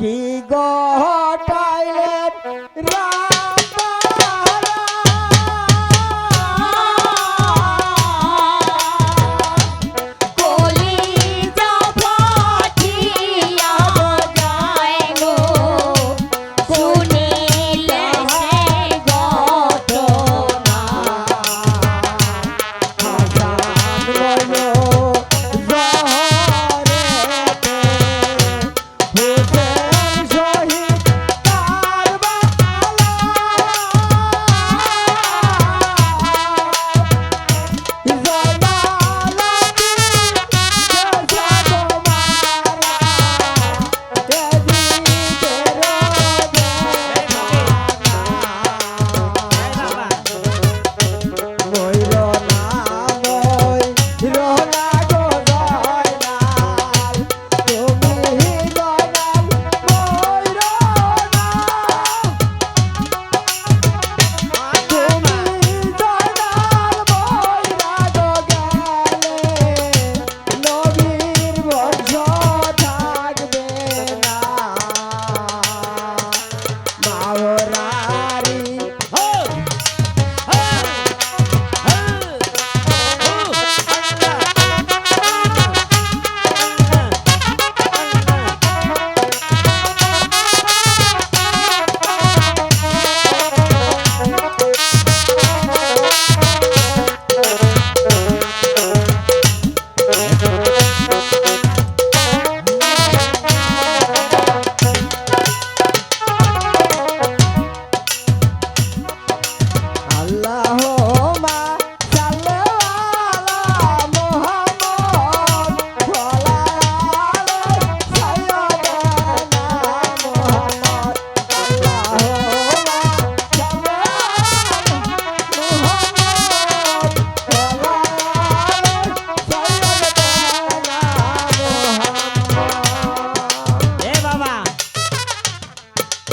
কি গটাইলেন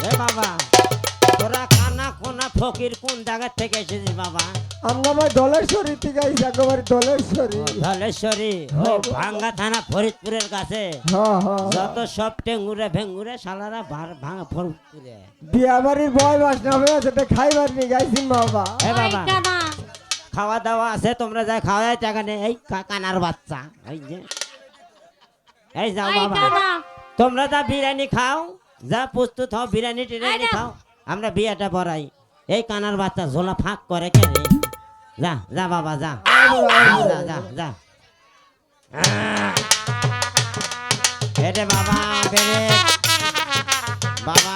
এ বাবা। তোরা কানা কোনা ফকির কোন জায়গা থেকে এসেছিস বাবা? আমরা দলেশ্বরী থেকে আইসি একেবারে দলেশ্বরী ধলেশ্বরী ওই ভাঙ্গা থানা ফরিদপুরের কাছে। হ্যাঁ হ্যাঁ। যত সব টেঙ্গুরে ভেঙ্গুরে শালারা ভাঙা ফরিদপুরে। বিয়া বাড়ির বাস না হয়ে সেটা খাইবার নিয়ে গাইছি বাবা। এ বাবা খাওয়া দাওয়া আছে তোমরা যা খাওয়া যায় টাকা নেই। এই কানার বাচ্চা এই যে। এই যাও বাবা। তোমরা যা বিরিয়ানি খাও যা প্রস্তুত হও বিরিয়ানি টিরিয়ানি খাও। আমরা বিয়েটা পড়াই। এই কানার বাচ্চা ঝোলা ফাঁক করে কে যা যা বাবা যা। যা যা যা। এরে বাবা বেরে বাবা।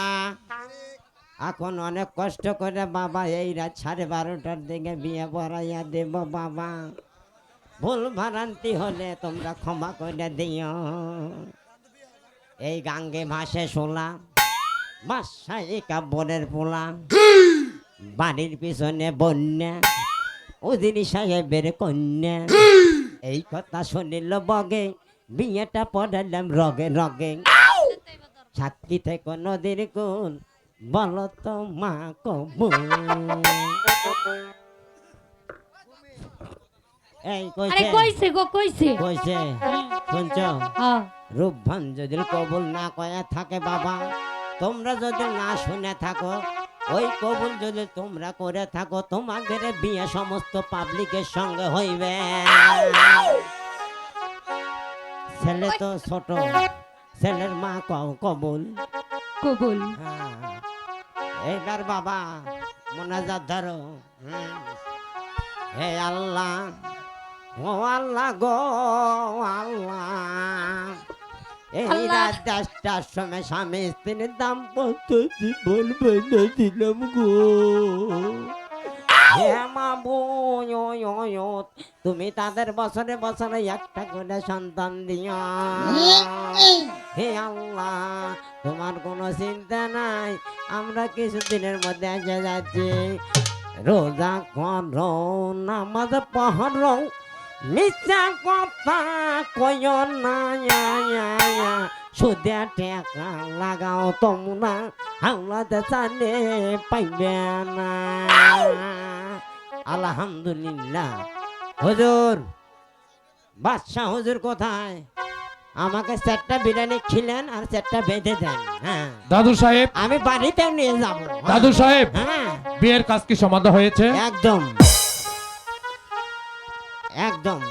এখন অনেক কষ্ট করে বাবা এই রাত সাড়ে বারোটার দিকে বিয়ে পড়াইয়া দেব বাবা। ভুল ভ্রান্তি হলে তোমরা ক্ষমা করে দিও। এই গাঙ্গে ভাসে শোলা বাসায় কাব্যের পোলা বাড়ির পিছনে বন্যা উদিনী সাহেবের কন্যা। এই কথা শুনিল বগে বিয়েটা পড়ালাম রগে রগে। সাক্ষী থেকে নদীর কোন বলো তো মা কবু এই কইছে? কইছে গো কইছে। কইছে? শুনছ? হ্যাঁ। রূপভান যদি কবুল না কয়া থাকে বাবা তোমরা যদি না শুনে থাকো ওই কবুল যদি তোমরা করে থাকো তোমাদের বিয়ে সমস্ত পাবলিকের সঙ্গে হইবে ছেলে তো ছোট ছেলের মা কও কবুল কবুল হ্যাঁ। এইবার বাবা মোনাজাত ধরো। হে আল্লাহ ও আল্লাহ গো আল্লাহ এই। রাত দশটার সময় স্বামী স্ত্রীর দাম্পত্য জীবন বেঁধে দিলাম গো। তুমি তাদের বছরে বছরে একটা করে সন্তান দিও হে আল্লাহ তোমার কোনো চিন্তা নাই আমরা কিছুদিনের মধ্যে এসে যাচ্ছি। রোজা কর নামাজ পহর মিথ্যা কথা কয় না। সুদে টাকা লাগাও তোমরা হাওলাতে চালে পাইবে না। আলহামদুলিল্লাহ। হুজুর বাদশাহ হুজুর কোথায়? আমাকে চারটা বিরিয়ানি খিলেন আর চারটা বেঁধে দেন হ্যাঁ। দাদু সাহেব। আমি বাড়িতেও নিয়ে যাব। দাদু সাহেব হ্যাঁ। বিয়ের কাজ কি সমাধা হয়েছে? একদম। একদম।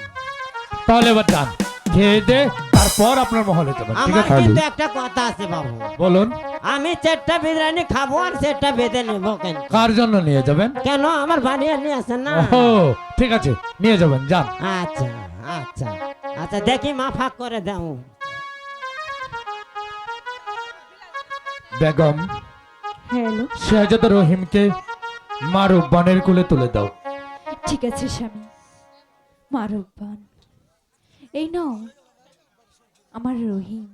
তাহলে এবার যান খেয়ে দে তারপর আপনার মহলে যাবেন ঠিক আমার আছে? কিন্তু একটা কথা আছে বাবু। বলুন। আমি চারটা বিরিয়ানি খাব আর চারটা বেঁধে নেব কেন কার জন্য নিয়ে যাবেন? কেন? আমার বাড়ি নিয়ে আসেন না। ও ঠিক আছে নিয়ে যাবেন যান। আচ্ছা আচ্ছা আচ্ছা দেখি মা ফাঁক করে দাও। বেগম হ্যালো। শেহজাদা রহিমকে মা রূপবানের কোলে তুলে দাও। ঠিক আছে স্বামী। মারব্বান। এই নাও আমার রহিম।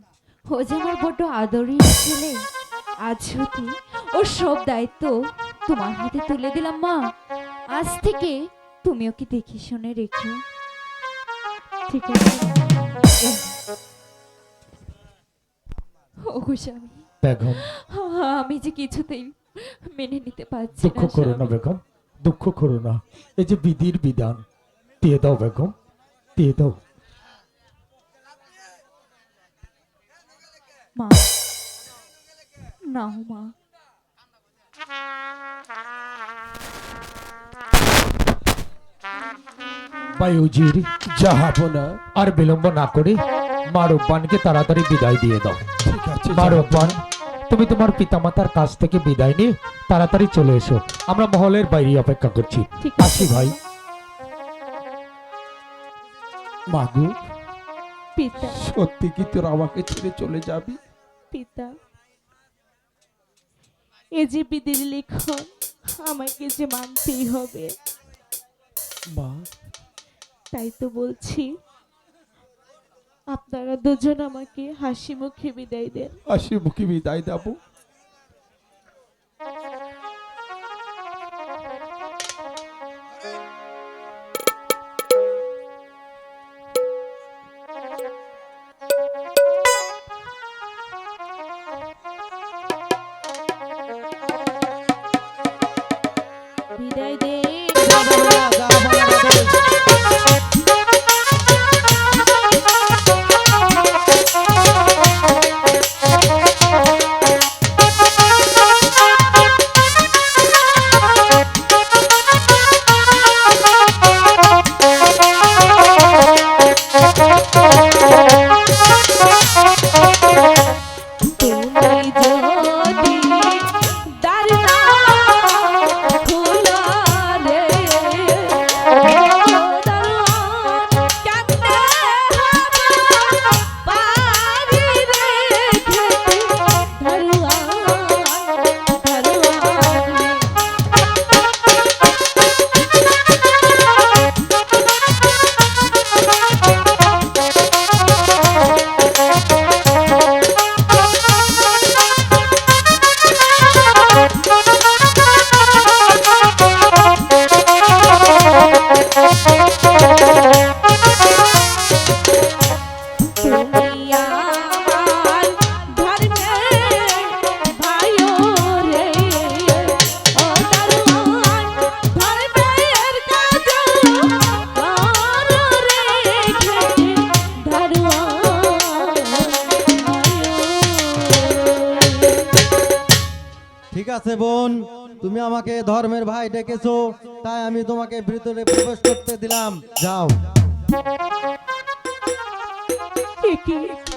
ও যে আমার বড্ড আদরের ছেলে আজ হতে ওর সব দায়িত্ব তোমার হাতে তুলে দিলাম মা। আজ থেকে তুমি ওকে দেখে শুনে রেখো। ঠিক আছে। ওগো স্বামী বেগম। আমি যে কিছুতেই মেনে নিতে পারছি দুঃখ না করো না বেগম। দুঃখ করো না। এই যে বিধির বিধান দিয়ে দাও বেগম দিয়ে দাও মা নাও মা বায়ুজির যাহাবনা আর বিলম্ব না করে মা রূপবানকে তাড়াতাড়ি বিদায় দিয়ে দাও মা রূপবান তুমি তোমার পিতামাতার কাছ থেকে বিদায় নিয়ে তাড়াতাড়ি চলে এসো আমরা মহলের বাইরে অপেক্ষা করছি আসি ভাই মাগু পিতা। সত্যি কি তোর আমাকে ছেড়ে চলে যাবি? পিতা এ যে বিধির লিখন আমাকে যে মানতেই হবে। মা। তাই তো বলছি আপনারা দুজন আমাকে হাসি মুখে বিদায় দেন। হাসি মুখে বিদায় দেবো। আছে বোন তুমি আমাকে ধর্মের ভাই ডেকেছো তাই আমি তোমাকে ভিতরে প্রবেশ করতে দিলাম। যাও।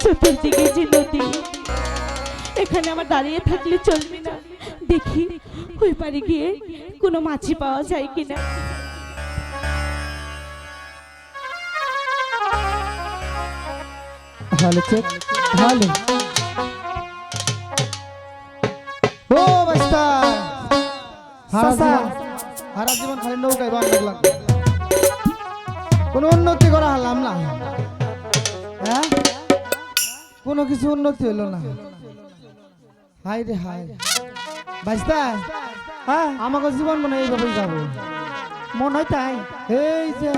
চতুর্দিকে যে নদী এখানে আমার দাঁড়িয়ে থাকলে চলবে না। দেখি ওই পারে গিয়ে কোনো মাছি পাওয়া যায় কিনা। ভালো ভালো। জীবন খালি নৌকায় কোনো উন্নতি করা হলাম না। হ্যাঁ? কোনো কিছু উন্নতি হলো না। হাই রে হাই হ্যাঁ। আমাকে জীবন মনে হয় যাব। মন হয় তাই। এই যে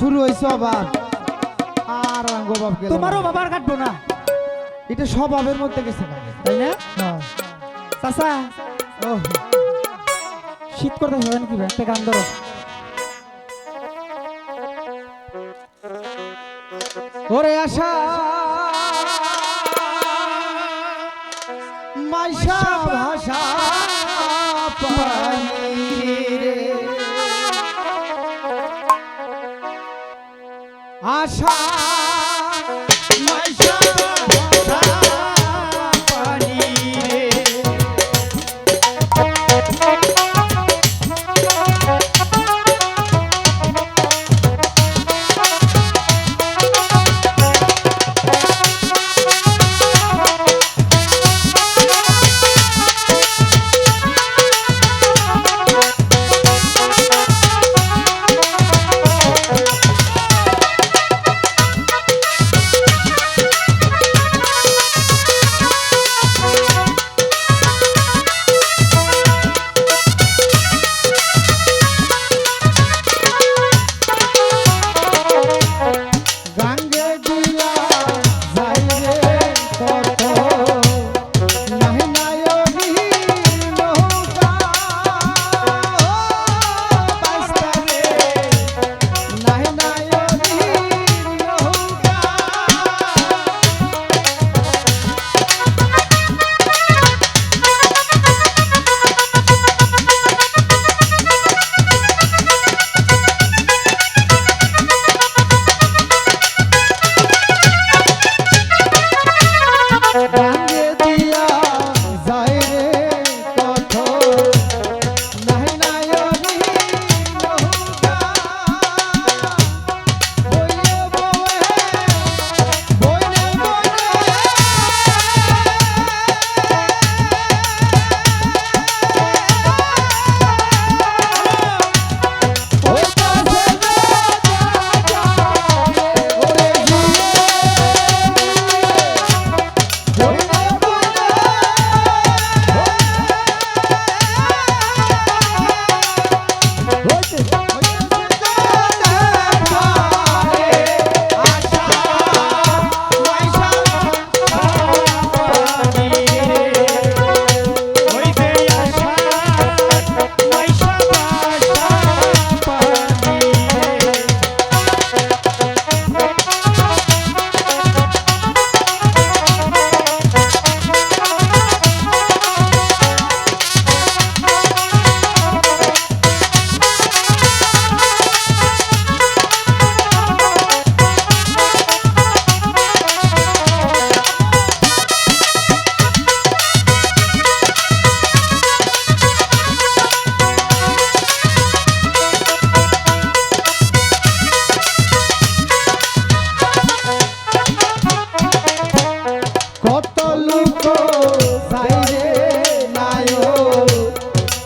শুরু হয়েছে অভাব আর তোমারও বাবার কাটবো না? এটা স্বভাবের মধ্যে গেছে। তাই না? হ্যাঁ। চাষা ও শীত করতে হবে নাকি একটা গান ধরো। ওরে আশা মাইশা।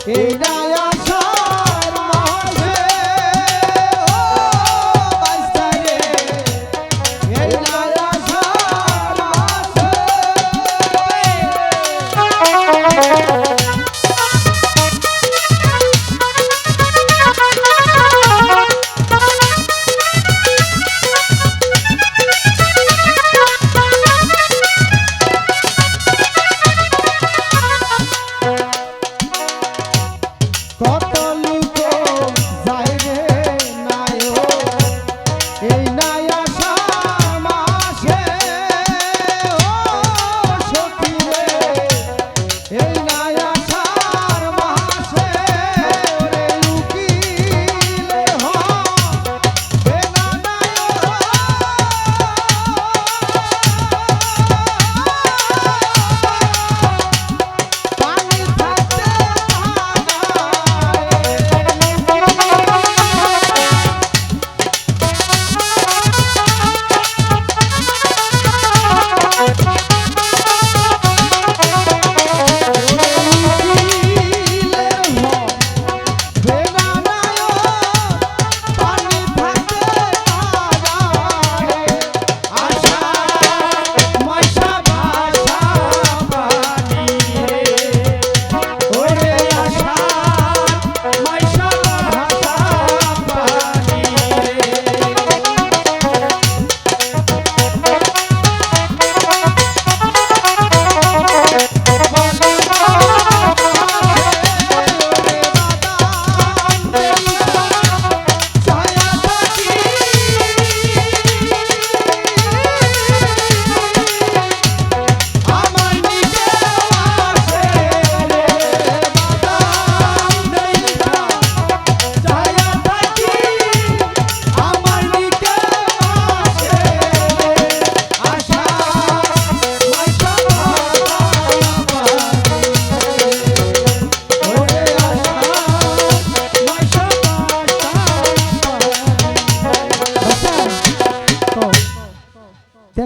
এই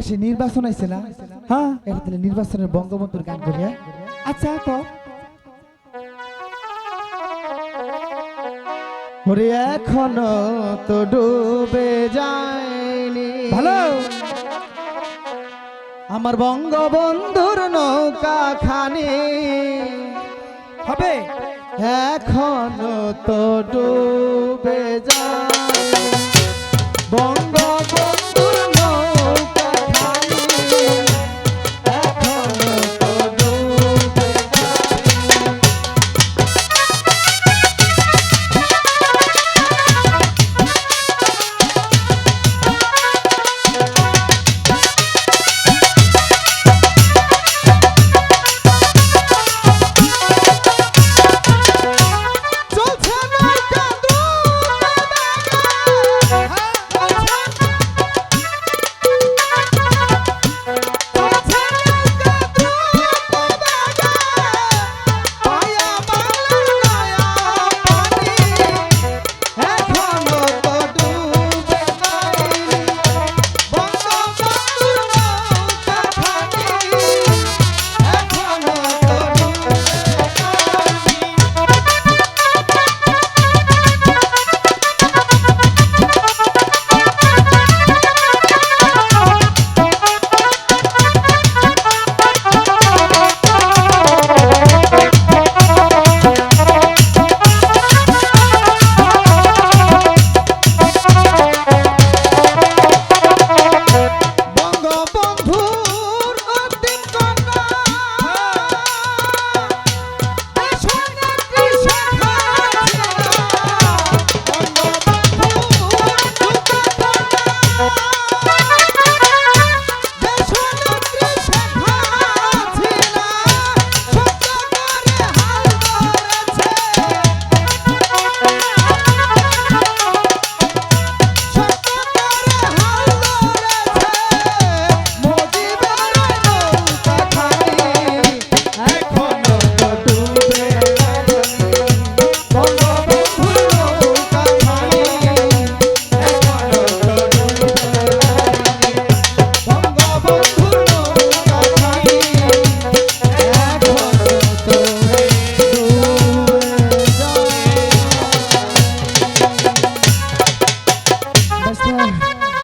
দেশে নির্বাচন আইছে না? হ্যাঁ? এটা তাহলে নির্বাচনের বঙ্গবন্ধুর গান করি? আচ্ছা কো। ওরে এখনও তো ডুবে যায়নি। ভালো। আমার বঙ্গবন্ধুর নৌকা খানি। হবে। এখনও তো ডুবে যায় বঙ্গ